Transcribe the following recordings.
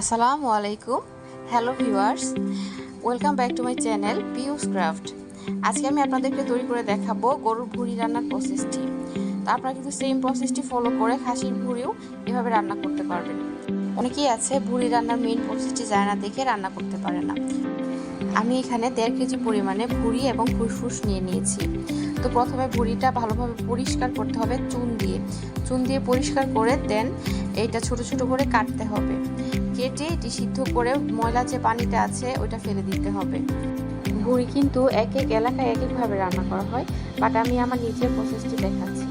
আসসালামু আলাইকুম hello viewers welcome back to my channel Piu's craft আজকে আমি আপনাদেরকে তৈরি করে দেখাবো গরুর ভুড়ি রান্নার প্রসেসটি তো আপনারা কিন্তু সেম প্রসেসটি ফলো করে খাসির ভুড়িও এভাবে রান্না করতে পারবেন। অনেকেই আছে ভুড়ি রান্নার মেইন প্রসেসটি যায় না দেখে রান্না করতে পারে না। আমি এখানে দেড় কেজি পরিমাণে ভুড়ি এবং ফুসফুস নিয়ে নিয়েছি। তো প্রথমে ভুড়িটা ভালোভাবে পরিষ্কার করতে হবে চুন দিয়ে। চুন দিয়ে পরিষ্কার করে দেন এইটা ছোট ছোট করে কাটতে হবে। কেটে এটি সিদ্ধ করে ময়লা যে পানিটা আছে, ওইটা ফেলে দিতে হবে। ভুড়ি কিন্তু এক এক এলাকায় এক একভাবে রান্না করা হয় বাট আমি আমার নিজের প্রসেসটি দেখাচ্ছি।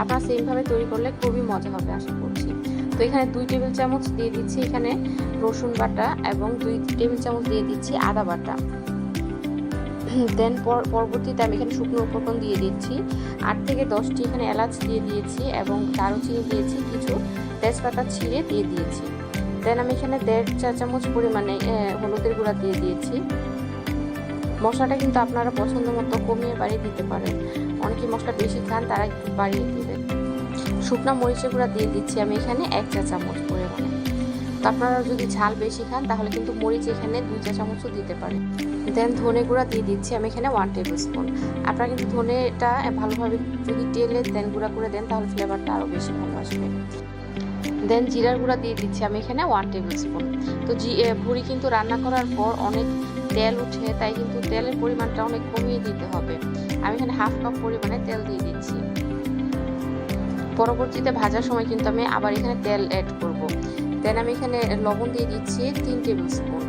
আপনারা সেমভাবে তৈরি করলে খুবই মজা হবে, আশা করছি। তো এখানে দুই টেবিল চামচ দিয়ে দিচ্ছি এখানে রসুন বাটা এবং দুই টেবিল চামচ দিয়ে দিচ্ছি আদা বাটা। দেন পরবর্তীতে আমি এখানে শুকনো উপকরণ দিয়ে দিচ্ছি। আট থেকে দশটি এখানে এলাচ দিয়ে দিয়েছি এবং দারুচিনি দিয়েছি, কিছু তেজপাতা ছিঁড়ে দিয়ে দিয়েছি। দেন আমি এখানে দেড় চা চামচ পরিমাণে হলুদের গুঁড়া দিয়ে দিয়েছি। মশলাটা কিন্তু আপনারা পছন্দ মতো কমিয়ে বাড়িয়ে দিতে পারেন। অনেকে মশলা বেশি খান, তারা একটু বাড়িয়ে দেবেন শুকনো মরিচের গুঁড়া দিয়ে দিচ্ছি আমি এখানে এক চা চামচ পরিমাণে। আপনারা যদি ঝাল বেশি খান, তাহলে কিন্তু মরিচ এখানে দুই চা চামচও দিতে পারেন। দেন ধনে গুঁড়া দিয়ে দিচ্ছি, আমি এখানে ওয়ান টেবিল স্পুন আপনারা কিন্তু ধনেটা ভালোভাবে যদি তেলে দেন গুঁড়া করে দেন, তাহলে ফ্লেভারটা আরও বেশি ভালো আসবে। দেন জিরার গুঁড়া দিয়ে দিচ্ছি, আমি এখানে ওয়ান টেবিল স্পুন তো জি ভুড়ি কিন্তু রান্না করার পর অনেক তেল উঠে, তাই কিন্তু তেলের পরিমাণটা অনেক কমিয়ে দিতে হবে। আমি এখানে হাফ কাপ পরিমাণে তেল দিয়ে দিচ্ছি। পরবর্তীতে ভাজার সময় কিন্তু আমি আবার এখানে তেল অ্যাড করব। দেন আমি এখানে লবণ দিয়ে দিচ্ছি তিন টেবিল স্পুন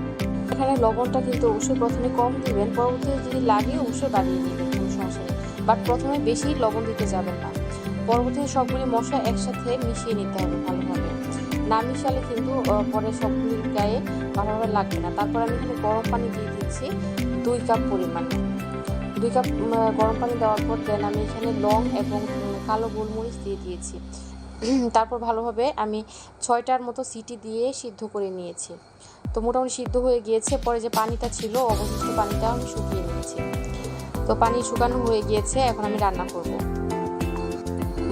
এখানে লবণটা কিন্তু অবশ্যই প্রথমে কম দিবেন, পরবর্তীতে যদি লাগে অবশ্যই বাড়িয়ে নেবেন কোনো সমস্যা নেই। বাট প্রথমে বেশি লবণ দিতে যাবেন না। পরবর্তীতে সবগুলি মশলা একসাথে মিশিয়ে নিতে হবে ভালোভাবে। না মিশালে কিন্তু পরে সবগুলির গায়ে ভালোভাবে লাগবে না। তারপর আমি এখানে গরম পানি দিয়ে দিচ্ছি দুই কাপ পরিমাণে। দুই কাপ গরম পানি দেওয়ার পর দেন আমি এখানে লং এবং কালো গোলমরিচ দিয়ে দিয়েছি। তারপর ভালোভাবে আমি ছয়টার মতো সিটি দিয়ে সিদ্ধ করে নিয়েছি। তো মোটামুটি সিদ্ধ হয়ে গিয়েছে, পরে যে পানিটা ছিল, অবশিষ্ট পানিটা আমি শুকিয়ে নিয়েছি। তো পানি শুকানো হয়ে গিয়েছে, এখন আমি রান্না করব।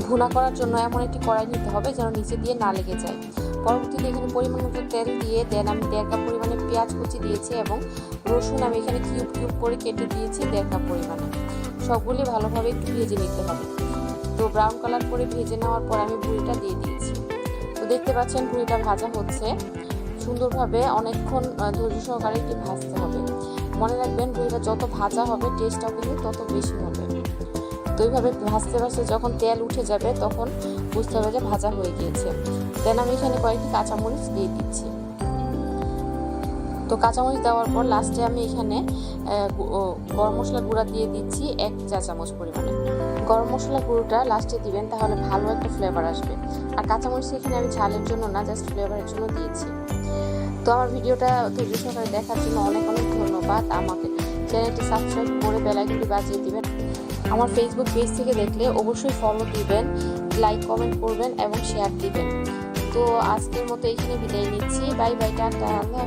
ভুনা করার জন্য এমন একটি কড়াই নিতে হবে যেন নিচে দিয়ে না লেগে যায়। পরবর্তীতে এখানে পরিমাণ মতো তেল দিয়ে দেন আমি দেড় কাপ পরিমাণে পেঁয়াজ কুচি দিয়েছি এবং রসুন আমি এখানে কিউব কিউব করে কেটে দিয়েছি দেড় কাপ পরিমাণে। সবগুলি ভালোভাবে একটু ভেজে নিতে হবে। তো ব্রাউন কালার করে ভেজে নেওয়ার পর আমি ভুড়িটা দিয়ে দিয়েছি। তো দেখতে পাচ্ছেন ভুড়িটা ভাজা হচ্ছে। সুন্দরভাবে অনেকক্ষণ ধৈর্য সহকারে একটি ভাজতে হবে। মনে রাখবেন ভুড়িটা যত ভাজা হবে টেস্টটাও কিন্তু তত বেশি হবে। তো এইভাবে ভাজতে ভাজতে যখন তেল উঠে যাবে, তখন বুঝতে হবে যে ভাজা হয়ে গিয়েছে। দেন আমি এখানে কয়েকটি কাঁচামরিচ দিয়ে দিচ্ছি। তো কাঁচামরিচ দেওয়ার পর লাস্টে আমি এখানে গরম মশলা গুঁড়া দিয়ে দিচ্ছি এক চা চামচ পরিমাণে। গরম মশলা গুঁড়োটা লাস্টে দিবেন, তাহলে ভালো একটা ফ্লেভার আসবে। আর কাঁচামরিচ এখানে আমি ঝালের জন্য না জাস্ট ফ্লেভারের জন্য দিয়েছি। তো আমার ভিডিওটা ধৈর্য সহকারে দেখার জন্য অনেক অনেক ধন্যবাদ। আমাকে চ্যানেলটি সাবস্ক্রাইব করে বেলাইকনটি বাজিয়ে দিবেন। আমার ফেসবুক পেজ থেকে দেখলে অবশ্যই ফলো দিবেন লাইক কমেন্ট করবেন এবং শেয়ার দিবেন। তো আজকের মতো এখানে বিদায় নিচ্ছি। বাই বাই টাটা আল্লাহ